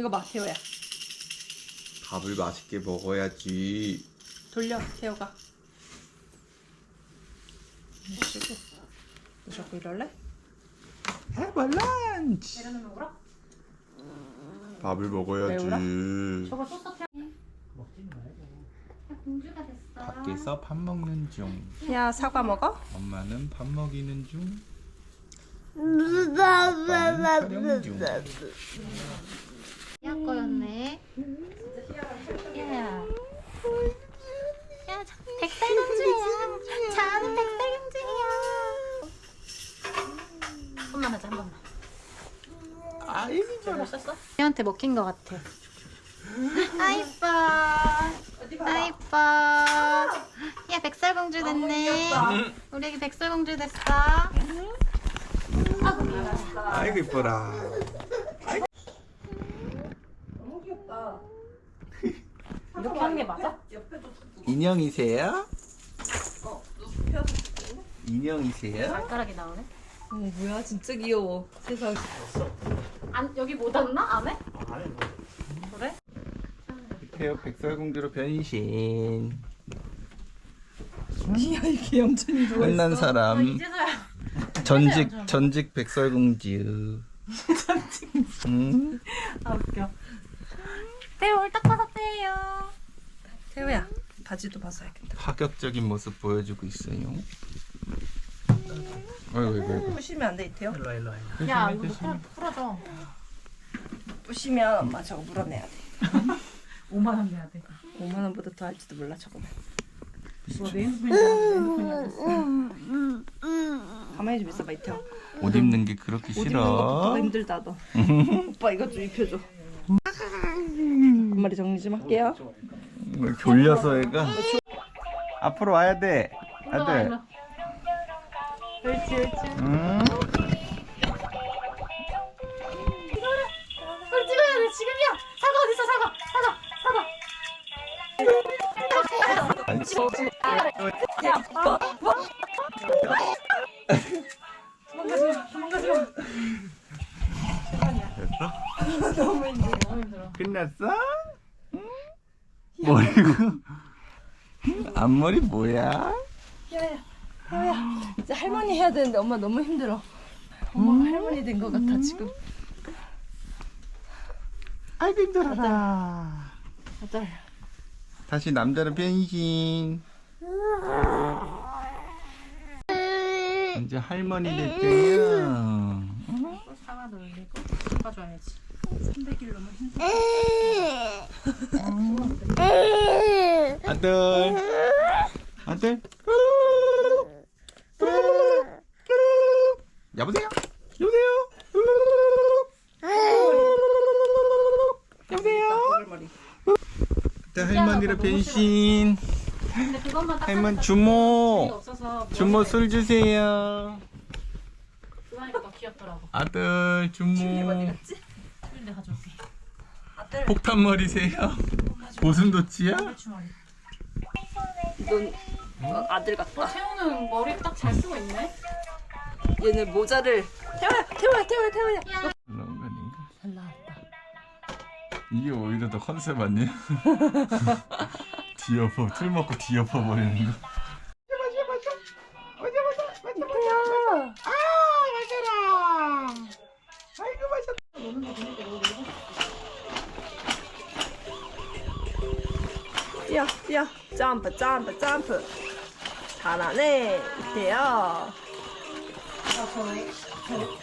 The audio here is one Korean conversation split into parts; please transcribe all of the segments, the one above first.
이거 봐, 태호야. 밥을 맛있게 먹어야지. 돌려, 태호가. 쉬고. 너 자꾸 이럴래? 런치. 내려놓으면 울어? 밥을 먹어야지. 저거 소스 태 공주가 됐어. 밖에서 밥 먹는 중. 야, 사과 먹어? 엄마는 밥 먹이는 중. 아빠는 촬영 중. 야 거였네. 야. 야, 저 백설공주야. 저는 백설공주야. 엄마 하자 한 번만. 아이고 뭐 썼어? 얘한테 먹힌 것 같아. 아 이뻐. 아 이뻐. 야 백설공주 됐네. 우리 애기 백설공주 됐어. 아이고 이뻐라. 이렇게 하는 게 맞아? 인형이세요? 인형이세요? 발가락이 나오네. 어, 뭐야, 진짜 귀여워. 세상. 안 여기 못 왔나 안에? 그래? 태엽 백설공주로 변신. 야, 이게 얌전히 누워 끝난 아, 사람 이제서야. 전직 전직 백설공주. 응? 아, 웃겨. 네 오늘 딱 받았대요. 태호야, 바지도 벗어야겠다. 파격적인 모습 보여주고 있어요. 아이고 아이고 아이고. 부시면 안 돼, 태호? 야 이거 풀- 풀어줘. 부시면 엄마 저거 물어내야 돼. 5만 원 내야 돼. 5만 원보다 더 할지도 몰라, 저거는. 핸드폰이야. 가만히 좀 있어봐, 이태호. 옷 입는 게 그렇게 옷 입는 것부터가 싫어. 힘들다, 너. 오빠 이것 좀 입혀줘. 한 마리 정리 좀 할게요. 뭐 졸려서 애가 앞으로 와야 돼. 아들. 옳지 옳지. 응? 빨리 찍어야 돼 지금이야. 사과 어디 있어 사과 사과 사과. 됐어? 너무 힘들어. 끝났어? 응? 머리고 앞머리 뭐야? 이제 할머니 해야 되는데 엄마 너무 힘들어. 엄마 가 할머니 된 것 같아, 지금. 아이고 힘들어라. 아들. 다시 남자로 변신. 이제 할머니 됐대요. 사과도 올리고 사과 줘야지. 300일 넘어 힘들어. 아들. 아들. 여보세요? 여보세요? 여보세요? 또 할머니로 변신. 근데 그것만 딱 할머니 하니까 주모. 재미가 없어서 주모 술 주세요. 그거 하니까 더 귀엽더라고. 아들 주모. 갔지? 근데 가져올게. 아들. 폭탄 머리세요? 고슴도치야? 주머니. 넌 어, 아들 같다. 태우는 머리 딱 잘 쓰고 있네. 얘는 모자를 태워야 태워야 태워야 태워야. 그런 거 아닌가? 잘 나왔다. 이게 오히려 더 컨셉 아니야? 뒤엎어 술 먹고 뒤엎어 버리는 거. 뛰어 뛰어 점프 점프 점프. 잘하네 이태요. 아, 저, 저,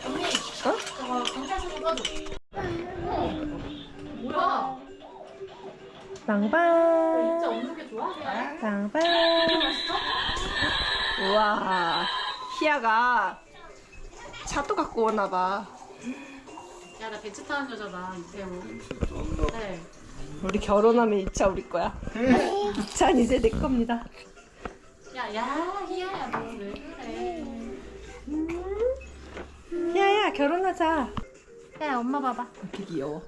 언니. 어? 저거 경찰서 가도. 뭐야? 빵빵 진짜 없는 게 좋아? 빵빵. 우와 희야가 차도 갖고 오나 봐. 야, 나 벤츠 타는 여자다, 이태우. 네. 우리 결혼하면 이차 우리 거야. 이 차는 이제 내 겁니다. 야, 야, 희야야, 너 왜 그래? 희야야 결혼하자. 야, 엄마 봐봐. 되게 귀여워.